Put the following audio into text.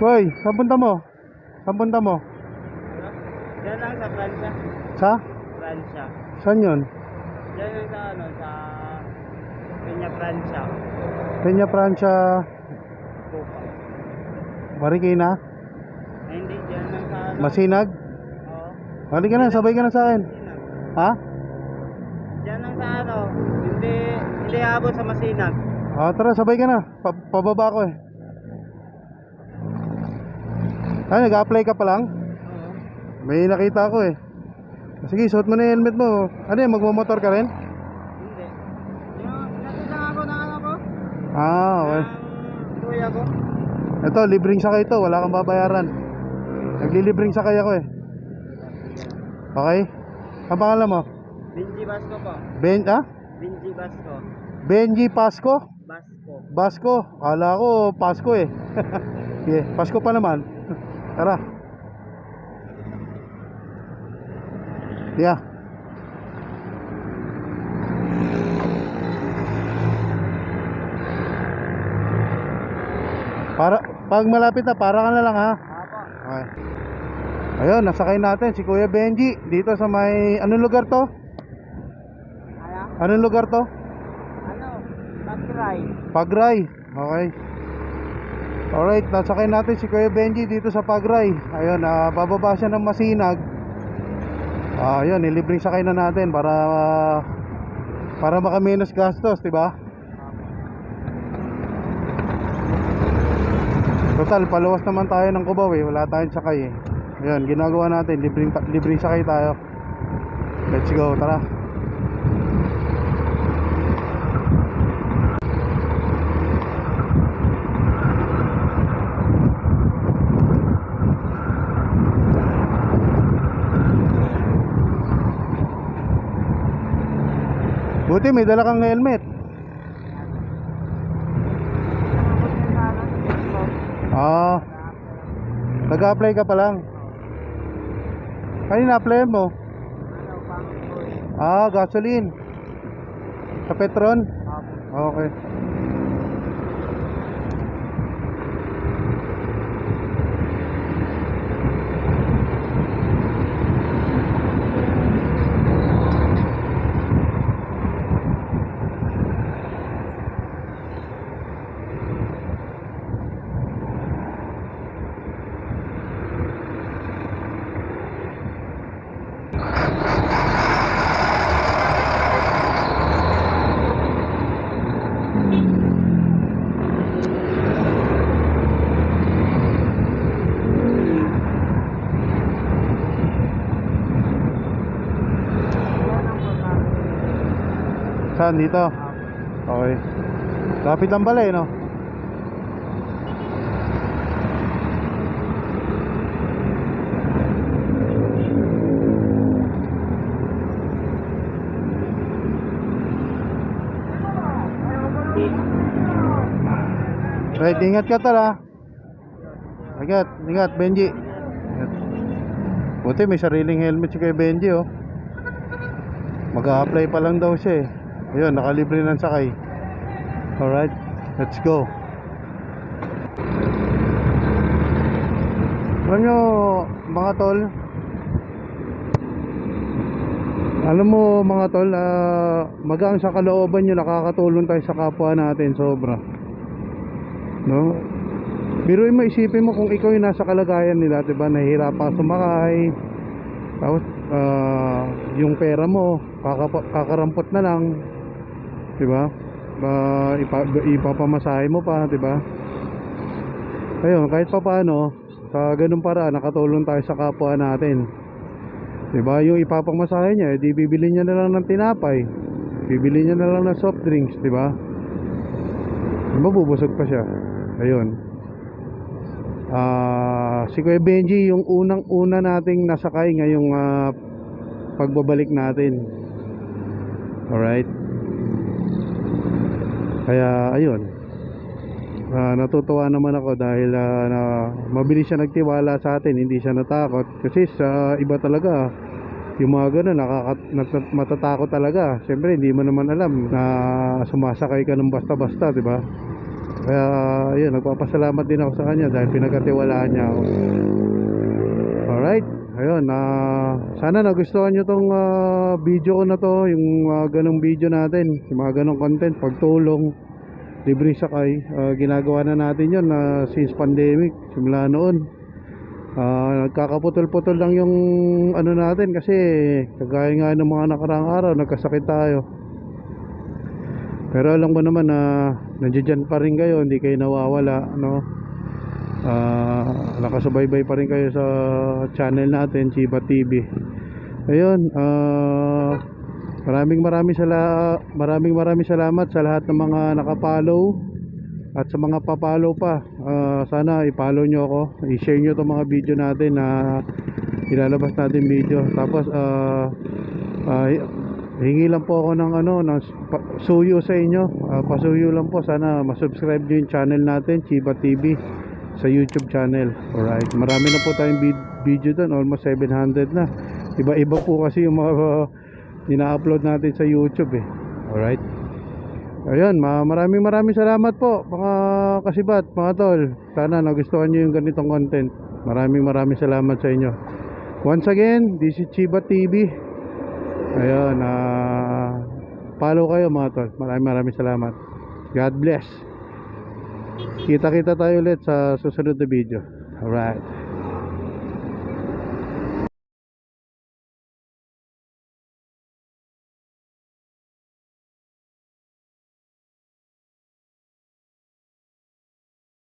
Hoy, saan punta mo? Saan punta mo? Diyan lang sa Pransya. Sa? Pransya. Saan yun? Diyan lang sa ano, sa Peña Pransya. Peña Francia. Marikina, Ay, hindi, diyan lang sa ano. Masinag. Oo. Halika na, sabay ka na sa akin. Masinag. Ha? Diyan lang sa ano. Hindi, hindi abot sa Masinag. Ah, tara, sabay ka na. Pa pababa ko eh. Ah, nag-apply ka pa lang? Oo. May nakita ako eh. Sige, suot mo na yung helmet mo. Ano yan, magmamotor ka rin? Hindi. Nandun lang ako na ano ko. Ah, okay. Ng kuya ko. Ito, libreng sakay to. Wala kang babayaran. Naglilibreng sakay ako eh. Okay? Ang pangalan mo? Benji Basco po. Ben, ah? Benji Basco. Benji Pasco? Basco. Basco? Kala ko Pasko eh. Sige, Pasko pa naman. Tara. Yeah. Para pag malapit na, para ka na lang ha. Okay. Ayun, nasakay natin si Kuya Benji dito sa may anong lugar to? Ano? Anong lugar to? Ano? Pagray. Pagray. Okay. Alright, nasakay natin si Kuya Benji dito sa Pagray. Ayun, ah, bababa siya ng Masinag. Ah, ayun, nilibreng sakay na natin para para makaminos gastos, 'di ba? Total, paluwas naman tayo ng Cubao eh. Wala tayong sakay eh. Ayun, ginagawa natin, libreng, libreng sakay tayo. Let's go, tara. Buti may dala kang helmet. Ah, nag-apply ka pa lang. Ano na-apply mo? Ah, gasoline. Sa Petron? Okay. Saan dito? Okay. Lapit lang pala eh, no? Right, ingat ka tala. Ingat, ingat, Benji. Ingat. Buti may sariling helmet si kay Benji, oh. Mag-a-apply pa lang daw siya eh. Ayun, nakalibre ng sakay. Alright, let's go. Alam nyo, mga tol, alam mo mga tol, ah, magaan sa kalooban nyo, nakakatulong tayo sa kapwa natin, sobra. No? Biruin mo, isipin mo kung ikaw yung nasa kalagayan nila, diba? Nahihirapan ka sumakay, tapos ah, yung pera mo kakarampot na lang 'di ba? Ba ipa, ipapamasahe mo pa, 'di ba? Ayun, kahit pa paano sa ganung paraan nakatulong tayo sa kapwa natin. 'Di ba? Yung ipapamasahe niya, di bibili niya na lang ng tinapay. Bibili niya na lang ng soft drinks, 'di ba? Mabubusog pa siya. Ayun. Ah, si Kuya Benji yung unang-una nating nasakay ngayong ah, pagbabalik natin. Alright. Kaya ayun. Ah, natutuwa naman ako dahil ah, na mabilis siya nagtiwala sa atin, hindi siya natakot kasi sa iba talaga yung mga ganun nakaka, matatakot talaga. Siyempre hindi mo naman alam na sumasakay ka ng basta-basta, 'di ba? Kaya yun, nagpapasalamat din ako sa kanya dahil pinagkatiwalaan niya ako. Alright, ayun, ah sana nagustuhan nyo tong ah, video ko na to, yung mga ganong video natin, yung mga ganong content, pagtulong, libre sakay, Ah, ginagawa na natin yun na since pandemic, simula noon. Ah, nagkakaputol-putol lang yung ano natin kasi kagaya nga ng mga nakaraang araw, nagkasakit tayo. Pero alam ko naman na nandiyan pa rin kayo, hindi kayo nawawala, no? Ah, nakasubaybay pa rin kayo sa channel natin, Chiba TV. Ayun, ah maraming maraming sala maraming maraming salamat sa lahat ng mga nakapollow at sa mga papalo pa. Ah, sana i-follow nyo ako, i-share nyo 'tong mga video natin na ilalabas natin video. Tapos ah ah, hingi lang po ako ng ano ng suyo sa inyo. Ah, pasuyo lang po sana ma-subscribe nyo yung channel natin, Chiba TV sa YouTube channel. Alright. Marami na po tayong vid- video doon. Almost 700 na. Iba-iba po kasi yung mga uh, ina-upload natin sa YouTube eh. Alright. Ayun, ma maraming maraming salamat po mga kasibat, mga tol. Sana nagustuhan nyo yung ganitong content. Maraming maraming salamat sa inyo. Once again, this is Chiba TV. Ayun, ah follow kayo mga tol. Maraming maraming salamat. God bless. Kita-kita tayo ulit sa susunod na video. Alright.